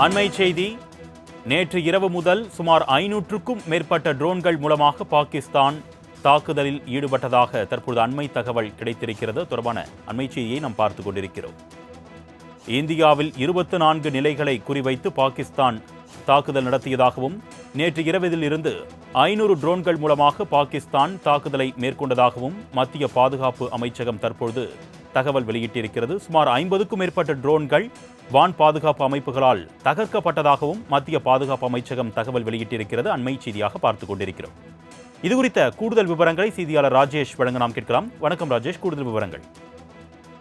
அண்மை செய்தி நேற்று இரவு முதல் சுமார் ஐநூற்றுக்கும் மேற்பட்ட ட்ரோன்கள் மூலமாக பாகிஸ்தான் தாக்குதலில் ஈடுபட்டதாக தற்போது அண்மை தகவல் கிடைத்திருக்கிறது. தொடர்பான அண்மை செய்தியை நாம் பார்த்து கொண்டிருக்கிறோம். இந்தியாவில் இருபத்து நான்கு நிலைகளை குறிவைத்து பாகிஸ்தான் தாக்குதல் நடத்தியதாகவும் நேற்று இரவில் இருந்து ஐநூறு ட்ரோன்கள் மூலமாக பாகிஸ்தான் தாக்குதலை மேற்கொண்டதாகவும் மத்திய பாதுகாப்பு அமைச்சகம் தற்பொழுது தகவல் வெளியிட்டிருக்கிறது. சுமார் ஐம்பதுக்கும் மேற்பட்ட ட்ரோன்கள் வான் பாதுகாப்பு அமைப்புகளால் தகர்க்கப்பட்டதாகவும் மத்திய பாதுகாப்பு அமைச்சகம் தகவல் வெளியிட்டிருக்கிறது. அண்மை செய்தியாக பார்த்துக் கொண்டிருக்கிறோம். இது குறித்த கூடுதல் விவரங்களை செய்தியாளர் ராஜேஷ் வழங்க நாம் கேட்கலாம். வணக்கம் ராஜேஷ் கூடுதல் விவரங்கள்.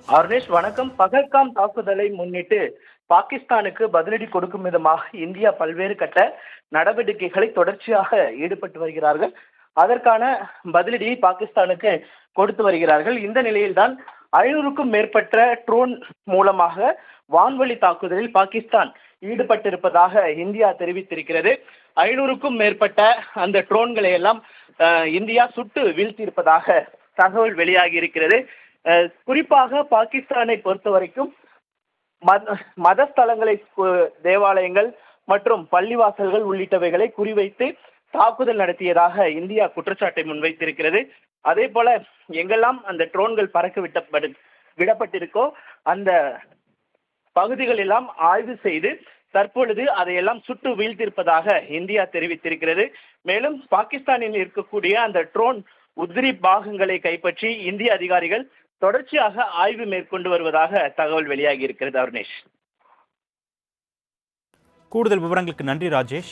அருணேஷ் வணக்கம். பகல்காம் தாக்குதலை முன்னிட்டு பாகிஸ்தானுக்கு பதிலடி கொடுக்கும் விதமாக இந்தியா பல்வேறு கட்ட நடவடிக்கைகளை தொடர்ச்சியாக ஈடுபட்டு வருகிறார்கள். அதற்கான பதிலடியை பாகிஸ்தானுக்கு கொடுத்து வருகிறார்கள். இந்த நிலையில்தான் ஐநூறுக்கும் மேற்பட்ட ட்ரோன் மூலமாக வான்வழி தாக்குதலில் பாகிஸ்தான் ஈடுபட்டிருப்பதாக இந்தியா தெரிவித்திருக்கிறது. ஐநூறுக்கும் மேற்பட்ட அந்த ட்ரோன்களை எல்லாம் இந்தியா சுட்டு வீழ்த்தியிருப்பதாக தகவல் வெளியாகி இருக்கிறது. குறிப்பாக பாகிஸ்தானை பொறுத்த வரைக்கும் மத மதஸ்தலங்களை தேவாலயங்கள் மற்றும் பள்ளிவாசல்கள் உள்ளிட்டவைகளை குறிவைத்து தாக்குதல் நடத்தியதாக இந்தியா குற்றச்சாட்டை முன்வைத்திருக்கிறது. அதே போல எங்கெல்லாம் அந்த ட்ரோன்கள் பறக்க விட்டப்படு விடப்பட்டிருக்கோ அந்த பகுதிகள் எல்லாம் ஆய்வு செய்து தற்பொழுது அதையெல்லாம் சுட்டு வீழ்த்திருப்பதாக இந்தியா தெரிவித்திருக்கிறது. மேலும் பாகிஸ்தானில் இருக்கக்கூடிய அந்த ட்ரோன் உதிரி பாகங்களை கைப்பற்றி இந்திய அதிகாரிகள் தொடர்ச்சியாக ஆய்வு மேற்கொண்டு வருவதாக தகவல் வெளியாகி இருக்கிறது அருணேஷ். கூடுதல் விவரங்களுக்கு நன்றி ராஜேஷ்.